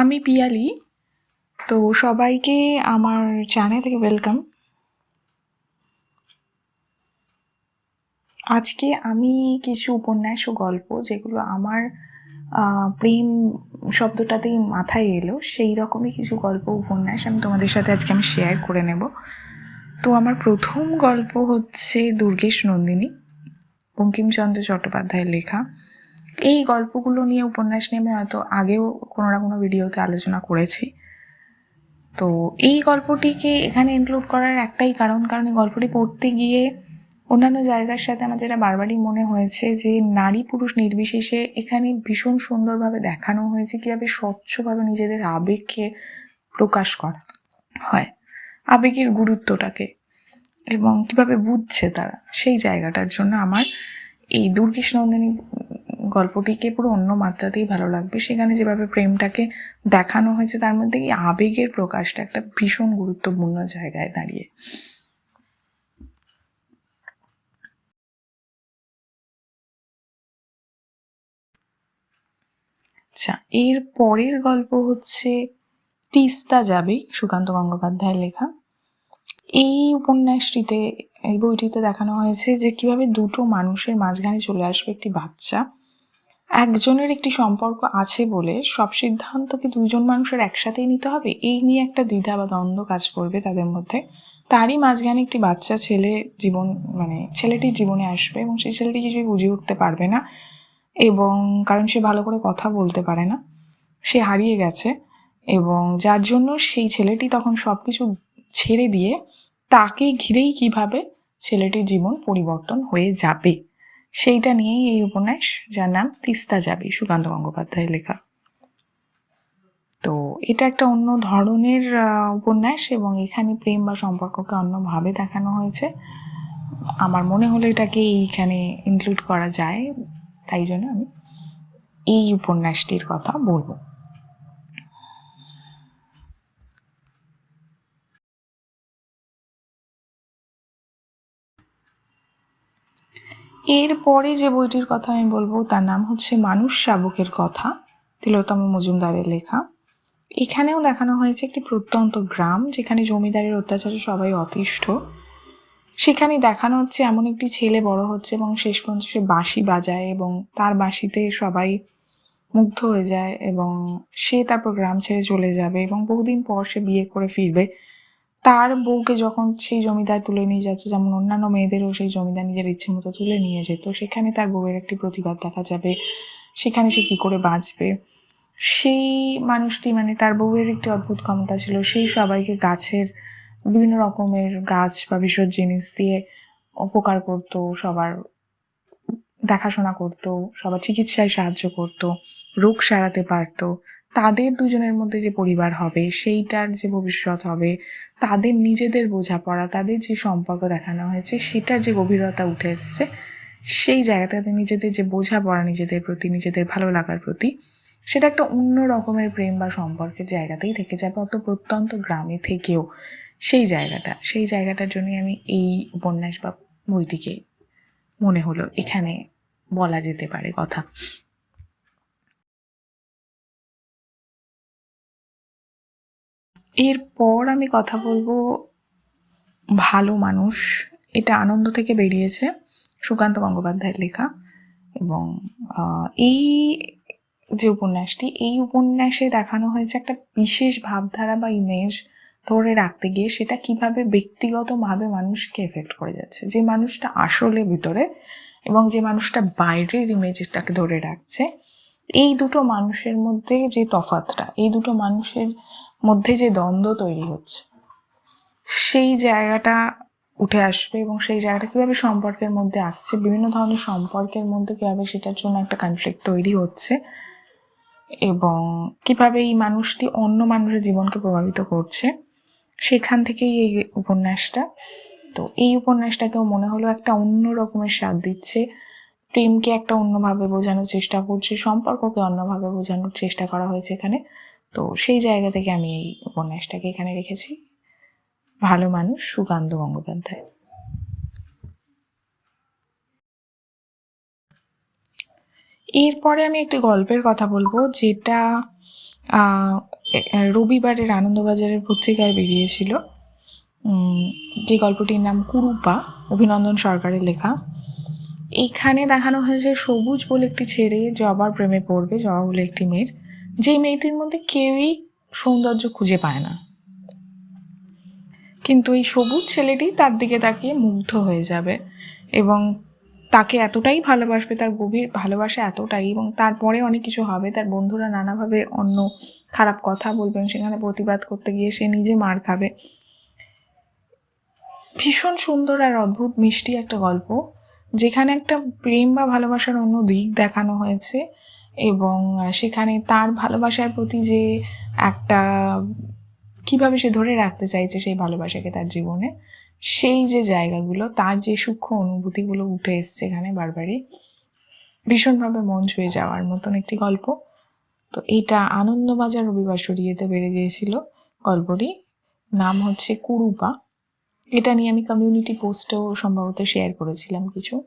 আমি পিয়ালি। তো সবাইকে আমার চ্যানেলে ওয়েলকাম আজকে আমি কিছু উপন্যাস ও গল্প যেগুলো আমার প্রেম শব্দটাতেই মাথায় এলো, সেই রকমই কিছু গল্প উপন্যাস আমি তোমাদের সাথে আজকে আমি শেয়ার করে নেব। তো আমার প্রথম গল্প হচ্ছে দুর্গেশ নন্দিনী, বঙ্কিমচন্দ্র চট্টোপাধ্যায়ের লেখা। এই গল্পগুলো নিয়ে উপন্যাস নিয়ে আমি হয়তো আগেও কোনো না কোনো ভিডিওতে আলোচনা করেছি। তো এই গল্পটিকে এখানে ইনক্লুড করার একটাই কারণ কারণ এই গল্পটি পড়তে গিয়ে অন্যান্য জায়গার সাথে আমার যেটা বারবারই মনে হয়েছে যে নারী পুরুষ নির্বিশেষে এখানে ভীষণ সুন্দরভাবে দেখানো হয়েছে কীভাবে স্বচ্ছভাবে নিজেদের আবেগকে প্রকাশ করা হয়, আবেগের গুরুত্বটাকে এবং কীভাবে বুঝছে তারা সেই জায়গাটার জন্য আমার এই দুর্গেশ নন্দিনী গল্পটিকে পুরো অন্য মাত্রাতেই ভালো লাগবে। সেখানে যেভাবে প্রেমটাকে দেখানো হয়েছে, তার মধ্যে এই আবেগের প্রকাশটা একটা ভীষণ গুরুত্বপূর্ণ জায়গায় দাঁড়িয়ে। আচ্ছা এর পরের গল্প হচ্ছে তিস্তা যাবে, সুকান্ত গঙ্গোপাধ্যায়ের লেখা। এই উপন্যাসটিতে, এই বইটিতে দেখানো হয়েছে যে কীভাবে দুটো মানুষের মাঝখানে চলে আসবে একটি বাচ্চা। একজনের একটি সম্পর্ক আছে বলে সব সিদ্ধান্তকে দুজন মানুষের একসাথেই নিতে হবে? এই নিয়ে একটা দ্বিধা বা দ্বন্দ্ব কাজ করবে তাদের মধ্যে। তারই মাঝখানে একটি বাচ্চা ছেলে জীবন মানে ছেলেটির জীবনে আসবে এবং সেই ছেলেটি কিছুই বুঝে উঠতে পারবে না এবং কারণ সে ভালো করে কথা বলতে পারে না। সে হারিয়ে গেছে এবং যার জন্য সেই ছেলেটি তখন সব কিছু ছেড়ে দিয়ে তাকে ঘিরেই কীভাবে ছেলেটির জীবন পরিবর্তন হয়ে যাবে? সেইটা নিয়েই এই উপন্যাস যার নাম তিস্তা যাবি, সুকান্ত গঙ্গোপাধ্যায়ের লেখা। তো এটা একটা অন্য ধরনের উপন্যাস এবং এখানে প্রেম বা সম্পর্ককে অন্যভাবে দেখানো হয়েছে। আমার মনে হলো এটাকে এইখানে ইনক্লুড করা যায়, তাই জন্য আমি এই উপন্যাসটির কথা বলব। এরপরে যে বইটির কথা আমি বলব, তার নাম হচ্ছে মানুষ শাবকের কথা তিলোত্তম মজুমদারের লেখা। এখানেও দেখানো হয়েছে একটি প্রত্যন্ত গ্রাম, যেখানে জমিদারের অত্যাচারে সবাই অতিষ্ঠ। সেখানে দেখানো হচ্ছে এমন একটি ছেলে বড় হচ্ছে এবং শেষ পর্যন্ত সে বাঁশি বাজায় এবং তার বাঁশিতে সবাই মুগ্ধ হয়ে যায় এবং সে তারপর গ্রাম ছেড়ে চলে যাবে এবং বহুদিন পর সে বিয়ে করে ফিরবে। তার বউকে যখন সেই জমিদার তুলে নিয়ে যাচ্ছে, যেমন অন্যান্য মেয়েদেরও সেই জমিদার নিজের ইচ্ছে মতো তুলে নিয়ে যেত সেখানে তার বউয়ের একটি প্রতিবাদ দেখা যাবে। সেখানে সে কি করে বাঁচবে? সেই মানুষটি মানে তার বউয়ের একটি অদ্ভুত ক্ষমতা ছিল। সেই সবাইকে গাছের বিভিন্ন রকমের গাছ বা বিশদ জিনিস দিয়ে উপকার করতো, সবার দেখাশোনা করতো, সবার চিকিৎসায় সাহায্য করতো, রোগ সারাতে পারতো। তাদের দুজনের মধ্যে যে পরিবার হবে, সেইটার যে ভবিষ্যৎ হবে, তাদের নিজেদের বোঝাপড়া, তাদের যে সম্পর্ক দেখানো হয়েছে, সেটার যে গভীরতা উঠে এসছে, সেই জায়গাটাতে নিজেদের যে বোঝাপড়া, নিজেদের প্রতি, নিজেদের ভালো লাগার প্রতি, সেটা একটা অন্য রকমের প্রেম বা সম্পর্কের জায়গাতেই থেকে যাবে, অত প্রত্যন্ত গ্রামে থেকেও। সেই জায়গাটা, সেই জায়গাটার জন্যই আমি এই উপন্যাস বা বইটিকে মনে হলো এখানে বলা যেতে পারে কথা। এরপর আমি কথা বলব ভালো মানুষ। এটা আনন্দ থেকে বেরিয়েছে সুকান্ত গঙ্গোপাধ্যায়ের লেখা এবং এই যে উপন্যাসটি, এই উপন্যাসে দেখানো হয়েছে একটা বিশেষ ভাবধারা বা ইমেজ ধরে রাখতে গিয়ে সেটা কীভাবে ব্যক্তিগতভাবে মানুষকে এফেক্ট করে যাচ্ছে। যে মানুষটা আসলে ভিতরে এবং যে মানুষটা বাইরের ইমেজটাকে ধরে রাখছে, এই দুটো মানুষের মধ্যে যে তফাতটা এই দুটো মানুষের মধ্যে যে দ্বন্দ্ব তৈরি হচ্ছে, সেই জায়গাটা উঠে আসবে এবং সেই জায়গাটা কীভাবে সম্পর্কের মধ্যে আসছে, বিভিন্ন ধরনের সম্পর্কের মধ্যে কীভাবে সেটার জন্য একটা কনফ্লিক্ট তৈরি হচ্ছে এবং কীভাবে এই মানুষটি অন্য মানুষের জীবনকে প্রভাবিত করছে, সেখান থেকেই এই উপন্যাসটা। তো এই উপন্যাসটাকেও মনে হলো একটা অন্য রকমের স্বাদ দিচ্ছে, প্রেমকে একটা অন্যভাবে বোঝানোর চেষ্টা করছে, সম্পর্ককে অন্যভাবে বোঝানোর চেষ্টা করা হয়েছে এখানে। তো সেই জায়গা থেকে আমি এই উপন্যাসটাকে এখানে রেখেছি। ভালো মানুষ সুকান্ত গঙ্গোপাধ্যায়। এরপরে আমি একটি গল্পের কথা বলব, যেটা রবিবারের আনন্দবাজারের পত্রিকায় বেরিয়েছিল। যে গল্পটির নাম কুরুপা, অভিনন্দন সরকারের লেখা। এইখানে দেখানো হয়েছে সবুজ বলে একটি ছেড়ে জবার প্রেমে পড়বে, জবা বলে একটি মেয়ের। যে মেয়েটির মধ্যে কেউই সৌন্দর্য খুঁজে পায় না। কিন্তু এই সবুজ ছেলেটি তার দিকে তাকিয়ে মুগ্ধ হয়ে যাবে এবং তাকে এতটাই ভালোবাসবে, তার গভীর ভালোবাসা এতটাই এবং তারপরে অনেক কিছু হবে, তার বন্ধুরা নানাভাবে অন্য খারাপ কথা বলবেন, সেখানে প্রতিবাদ করতে গিয়ে সে নিজে মার খাবে। ভীষণ সুন্দর আর অদ্ভুত মিষ্টি একটা গল্প, যেখানে একটা প্রেম বা ভালোবাসার অন্য দিক দেখানো হয়েছে। এবং সেখানে তার ভালোবাসার প্রতি যে একটা, কীভাবে সে ধরে রাখতে চাইছে সেই ভালোবাসাকে তার জীবনে, সেই যে জায়গাগুলো, তার যে সূক্ষ্ম অনুভূতিগুলো উঠে এসছে এখানে বারবারই, ভীষণভাবে মন ছুঁয়ে যাওয়ার মতন একটি গল্প। তো এটা আনন্দবাজার রবিবার সরিয়েতে বেড়ে গিয়েছিল গল্পটি। নাম হচ্ছে কুরুপা। এটা নিয়ে আমি কমিউনিটি পোস্টেও সম্ভবত শেয়ার করেছিলাম কিছু।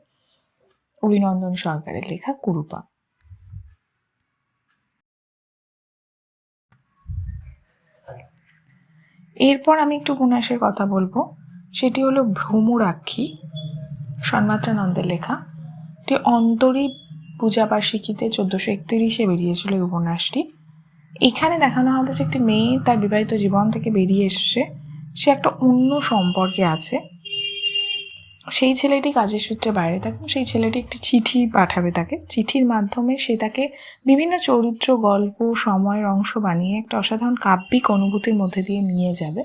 অভিনন্দন সরকারের লেখা কুরুপা। এরপর আমি একটু উপন্যাসের কথা বলব। সেটি হলো ভ্রমরাক্ষী সন্মাত্রানন্দের লেখা। এটি অন্তরী পূজা বার্ষিকীতে চোদ্দোশো একত্রিশে বেরিয়েছিল এই উপন্যাসটি। এখানে দেখানো হবে যে একটি মেয়ে তার বিবাহিত জীবন থেকে বেরিয়ে এসছে। সে একটা অন্য সম্পর্কে আছে। সেই ছেলেটি কাজের সূত্রে বাইরে থাকবে সেই ছেলেটি একটি চিঠি পাঠাবে তাকে। চিঠির মাধ্যমে সে তাকে বিভিন্ন চরিত্র, গল্প, সময়ের অংশ বানিয়ে একটা অসাধারণ কাব্যিক অনুভূতির মধ্যে দিয়ে নিয়ে যাবে।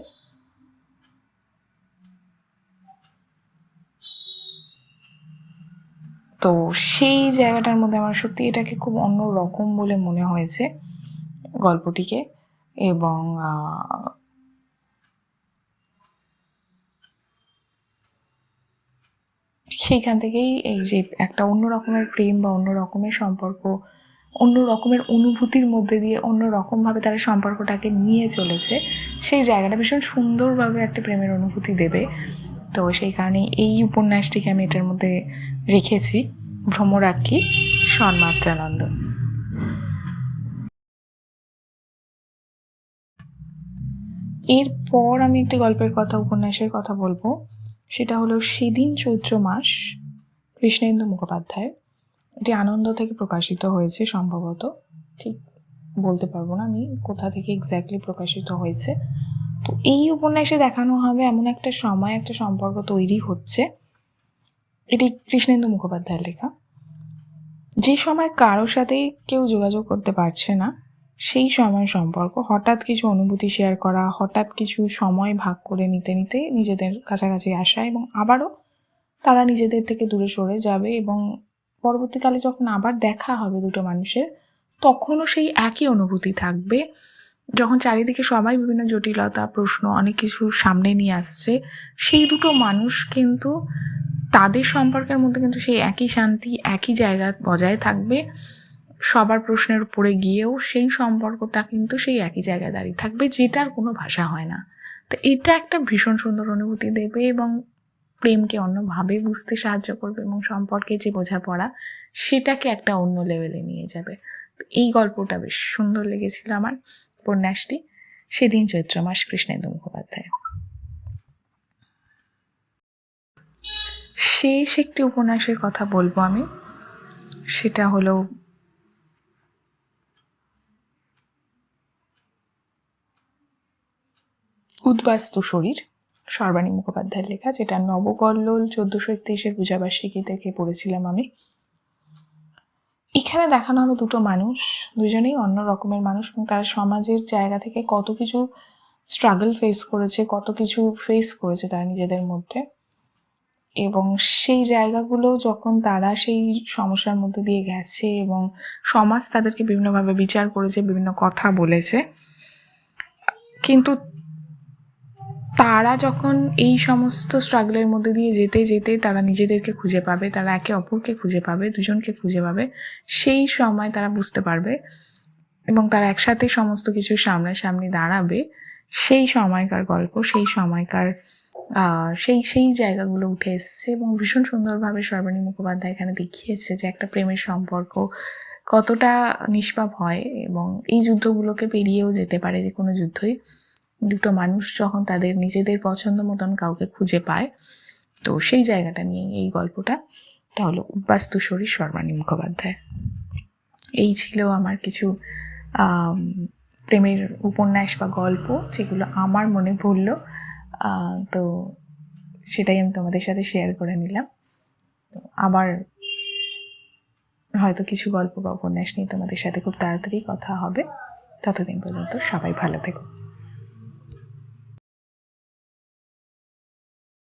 তো সেই জায়গাটার মধ্যে আমার সত্যি এটাকে খুব অন্য রকম বলে মনে হয়েছে গল্পটিকে এবং সেইখান থেকেই এই যে একটা অন্য রকমের প্রেম বা অন্য রকমের সম্পর্ক, অন্য রকমের অনুভূতির মধ্যে দিয়ে অন্য রকমভাবে তারা সম্পর্কটাকে নিয়ে চলেছে, সেই জায়গাটা ভীষণ সুন্দরভাবে একটা প্রেমের অনুভূতি দেবে। তো সেই কারণে এই উপন্যাসটিকে আমি এটার মধ্যে রেখেছি, ভ্রমরাক্ষী সন্মাত্রানন্দ এরপর আমি একটি গল্পের কথা, উপন্যাসের কথা বলব। সেটা হলো সেদিন চৈত্র মাস, কৃষ্ণেন্দু মুখোপাধ্যায়। এটি আনন্দ থেকে প্রকাশিত হয়েছে সম্ভবত। ঠিক বলতে পারব না আমি কোথা থেকে এক্স্যাক্টলি প্রকাশিত হয়েছে। তো এই উপন্যাসে দেখানো হবে এমন একটা সময়, একটা সম্পর্ক তৈরি হচ্ছে। এটি কৃষ্ণেন্দু মুখোপাধ্যায়ের লেখা। যে সময় কারোর সাথেই কেউ যোগাযোগ করতে পারছে না সেই সময় সম্পর্ক। হঠাৎ কিছু অনুভূতি শেয়ার করা, হঠাৎ কিছু সময় ভাগ করে নিতে নিতে নিজেদের কাছাকাছি আসা এবং আবারও তারা নিজেদের থেকে দূরে সরে যাবে এবং পরবর্তীকালে যখন আবার দেখা হবে দুটো মানুষের, তখনও সেই একই অনুভূতি থাকবে। যখন চারিদিকে সবাই বিভিন্ন জটিলতা, প্রশ্ন, অনেক কিছু সামনে নিয়ে আসছে, সেই দুটো মানুষ কিন্তু তাদের সম্পর্কের মধ্যে কিন্তু সেই একই শান্তি, একই জায়গা বজায় থাকবে। সবার প্রশ্নের উপরে গিয়েও সেই সম্পর্কটা কিন্তু সেই একই জায়গায় দাঁড়িয়ে থাকবে, যেটার কোনো ভাষা হয় না। তো এটা একটা ভীষণ সুন্দর অনুভূতি দেবে এবং প্রেমকে অন্যভাবে বুঝতে সাহায্য করবে এবং সম্পর্কে যে বোঝাপড়া, সেটাকে একটা অন্য লেভেলে নিয়ে যাবে। এই গল্পটা বেশ সুন্দর লেগেছিল আমার, উপন্যাসটি। সেদিন চৈত্র মাস কৃষ্ণেন্দু মুখোপাধ্যায় শেষ একটি উপন্যাসের কথা বলব আমি। সেটা হলো উদ্বাস্তু শরীর সর্বাণী মুখোপাধ্যায়ের লেখা, যেটা নবকল্লোল চোদ্দোশো একত্রিশের পূজাবার্ষিকী থেকে পড়েছিলাম আমি। এখানে দেখানো হবে দুটো মানুষ, দুজনেই অন্য রকমের মানুষ এবং তারা সমাজের জায়গা থেকে কত কিছু স্ট্রাগল ফেস করেছে, কত কিছু ফেস করেছে তারা নিজেদের মধ্যে। এবং সেই জায়গাগুলো যখন তারা সেই সমস্যার মধ্যে দিয়ে গেছে এবং সমাজ তাদেরকে বিভিন্নভাবে বিচার করেছে, বিভিন্ন কথা বলেছে, কিন্তু তারা যখন এই সমস্ত স্ট্রাগলের মধ্যে দিয়ে যেতে যেতে তারা নিজেদেরকে খুঁজে পাবে, তারা একে অপরকে খুঁজে পাবে, দুজনকে খুঁজে পাবে, সেই সময় তারা বুঝতে পারবে এবং তারা একসাথে সমস্ত কিছু সামনাসামনি দাঁড়াবে, সেই সময়কার গল্প, সেই সময়কার সেই সেই জায়গাগুলো উঠে এসেছে এবং ভীষণ সুন্দরভাবে সর্বাণী মুখোপাধ্যায় এখানে দেখিয়েছে যে একটা প্রেমের সম্পর্ক কতটা নিষ্পাপ হয় এবং এই যুদ্ধগুলোকে পেরিয়েও যেতে পারে যে কোনো যুদ্ধই। দুটো মানুষ যখন তাদের নিজেদের পছন্দ মতন কাউকে খুঁজে পায়, তো সেই জায়গাটা নিয়ে এই গল্পটা, এটা হলো উদ্বাস্তু শরীর সর্বাণী মুখোপাধ্যায়। এই ছিল আমার কিছু প্রেমের উপন্যাস বা গল্প যেগুলো আমার মনে পড়ল। তো সেটাই আমি তোমাদের সাথে শেয়ার করে নিলাম। তো আবার হয়তো কিছু গল্প বা উপন্যাস নিয়ে তোমাদের সাথে খুব তাড়াতাড়ি কথা হবে। ততদিন পর্যন্ত সবাই ভালো থেকো।